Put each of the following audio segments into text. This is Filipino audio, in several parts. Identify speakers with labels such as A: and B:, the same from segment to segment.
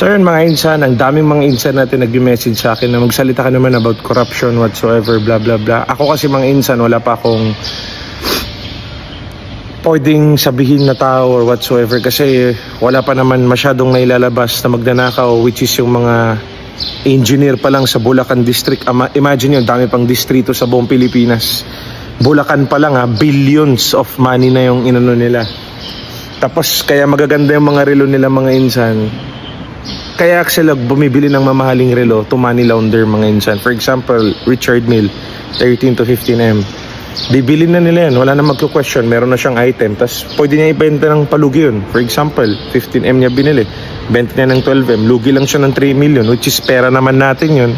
A: So mga insan, ang daming mga insan natin nag-message sa akin na magsalita ka naman about corruption whatsoever, blah blah blah. Ako kasi mga insan, wala pa akong pwedeng sabihin na tao or whatsoever kasi wala pa naman masyadong nailalabas na magnanakaw which is yung mga engineer pa lang sa Bulacan District. Imagine yun, dami pang distrito sa buong Pilipinas. Bulacan pa lang ha, billions of money na yung inano nila. Tapos kaya magaganda yung mga relo nila mga insan. Kaya sila bumibili ng mamahaling relo to money launder mga insan. For example, Richard Mill, 13 to 15M. Bibili na nila yan. Wala na magko-question. Meron na siyang item. Tapos pwede niya ibenta ng palugi yun. For example, 15M niya binili. Benta niya ng 12M. Lugi lang siya ng 3 million which is pera naman natin yun.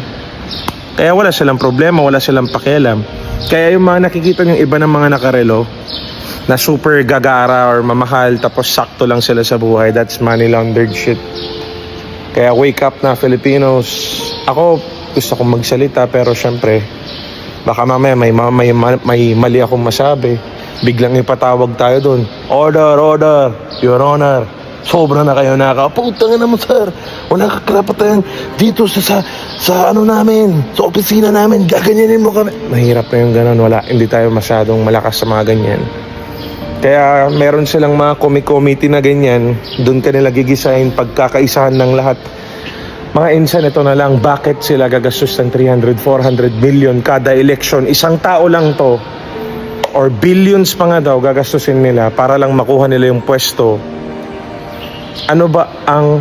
A: Kaya wala silang problema, wala silang pakialam. Kaya yung mga nakikita yung iba ng mga nakarelo na super gagara or mamahal tapos sakto lang sila sa buhay, that's money laundered shit. Kaya wake up na Filipinos. Ako gusto kong magsalita pero syempre baka mamaya may, may, may, mali akong masabi. Biglang ipatawag tayo doon. Order, order, your honor. Sobra na kayo naka. Putang na mo sir. Wala ka karapatan dito sa, sa, sa ano namin. Sa opisina namin. Gaganyanin mo kami. Mahirap na yung ganun. Wala. Hindi tayo masyadong malakas sa mga ganyan. Kaya meron silang mga committee na ganyan, doon ka nila gigisahin pagkakaisahan ng lahat. Mga insan, ito na lang, bakit sila gagastos ng 300, 400 million kada election? Isang tao lang to, or billions pa nga daw gagastusin nila para lang makuha nila yung pwesto. Ano ba ang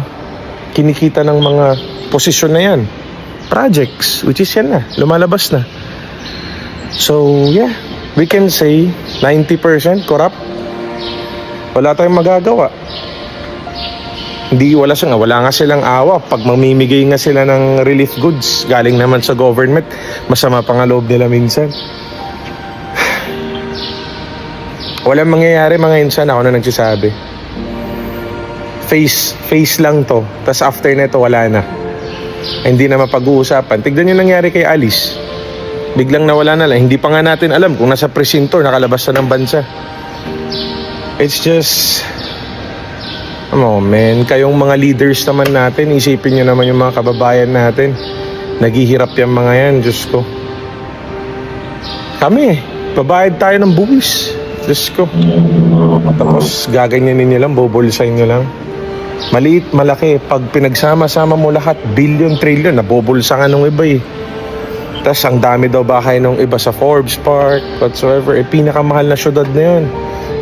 A: kinikita ng mga posisyon na yan? Projects, which is yan na, lumalabas na. So, yeah, we can say 90% corrupt. Wala tayong magagawa. Hindi wala siya nga, wala nga silang awa pag mamimigay nga sila ng relief goods galing naman sa government. Masama pa nga loob nila minsan. Walang mangyayari mga insan, ako na nagsasabi. Face, face lang to. Tapos after nito, wala na. Hindi na mapag-uusapan. Tignan yung nangyari kay Alice. Biglang nawala na lang. Hindi pa nga natin alam kung nasa presinto, nakalabas na ng bansa. It's just... Oh man, kayong mga leaders naman natin, isipin nyo naman yung mga kababayan natin. Naghihirap yung mga yan, Diyos ko. Kami, babayad tayo ng buwis. Diyos ko. Tapos gaganyanin nyo lang, bobolsay nyo lang. Maliit, malaki. Pag pinagsama-sama mo lahat, billion, trillion, nabobulsa nga nung iba eh. Tapos ang dami daw bahay nung iba sa Forbes Park, whatsoever. Eh, pinakamahal na syudad na yun.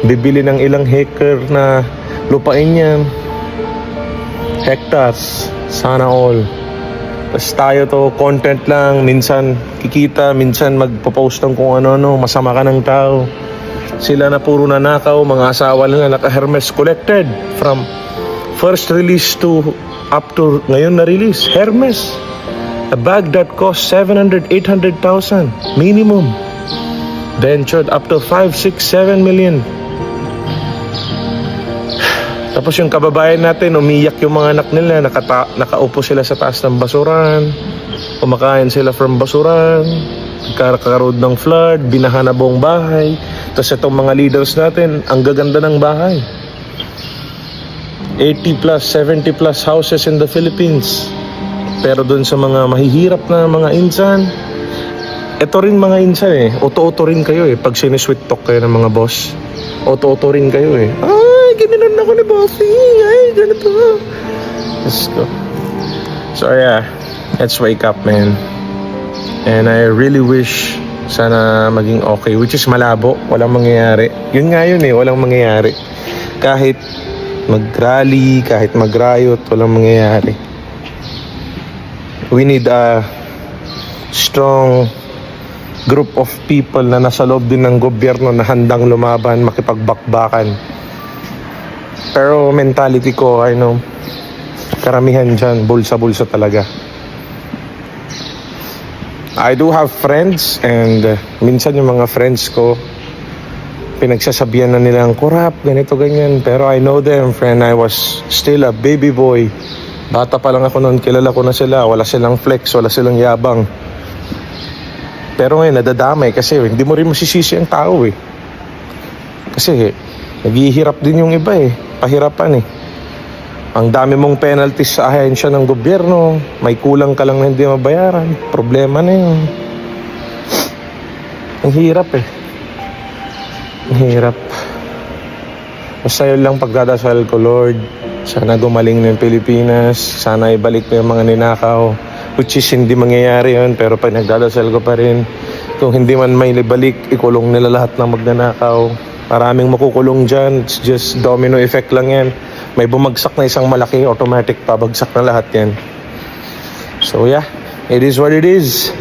A: Bibili ng ilang hectare na lupain yan. Hectares. Sana all. Tapos tayo to, content lang. Minsan kikita, minsan magpo-post ng kung ano-ano. Masama ka ng tao. Sila na puro nanakaw, mga asawa nila naka-Hermes collected from first release to up to ngayon na release. Hermes. A bag that cost 700, 800,000 minimum. Ventured up to 5, 6, 7 million. Tapos yung kababayan natin, umiyak yung mga anak nila, nakata, nakaupo sila sa taas ng basuran, kumakain sila from basuran, nagkakaroon ng flood, binaha na buong bahay. Tapos itong mga leaders natin, ang gaganda ng bahay. 80 plus, 70 plus houses in the Philippines. Pero doon sa mga mahihirap na mga insan, ito rin mga insan eh, auto-auto rin kayo eh, pag sinisweet talk kayo ng mga boss. Auto-auto rin kayo eh. Ay, ginilan ako ni bossy. Ay, ganito. Let's go. So yeah, let's wake up man. And I really wish sana maging okay, which is malabo, walang mangyayari. Yun nga yun eh, walang mangyayari. Kahit mag-rally, kahit mag-riot, walang mangyayari. We need a strong group of people na nasa loob din ng gobyerno na handang lumaban, makipagbakbakan. Pero mentality ko, I know, karamihan dyan, bulsa-bulsa talaga. I do have friends and uh, minsan yung mga friends ko, pinagsasabihan na nilang corrupt, ganito, ganyan. Pero I know them, friend. I was still a baby boy. Bata pa lang ako noon, kilala ko na sila. Wala silang flex, wala silang yabang. Pero ngayon, nadadamay kasi hindi mo rin masisisi ang tao eh. Kasi naghihirap din yung iba eh. Pahirapan eh. Ang dami mong penalties sa ahensya ng gobyerno. May kulang ka lang na hindi mabayaran. Problema na yun. Ang hirap eh. Ang hirap. Basta lang pagdadasal ko, Lord. Sana gumaling ng Pilipinas. Sana ibalik mo yung mga ninakaw. Which is hindi mangyayari yun. Pero pag nagdadasal ko pa rin, kung hindi man may libalik, ikulong nila lahat ng magnanakaw. Maraming makukulong dyan. It's just domino effect lang yan. May bumagsak na isang malaki, automatic pabagsak na lahat yan. So yeah, it is what it is.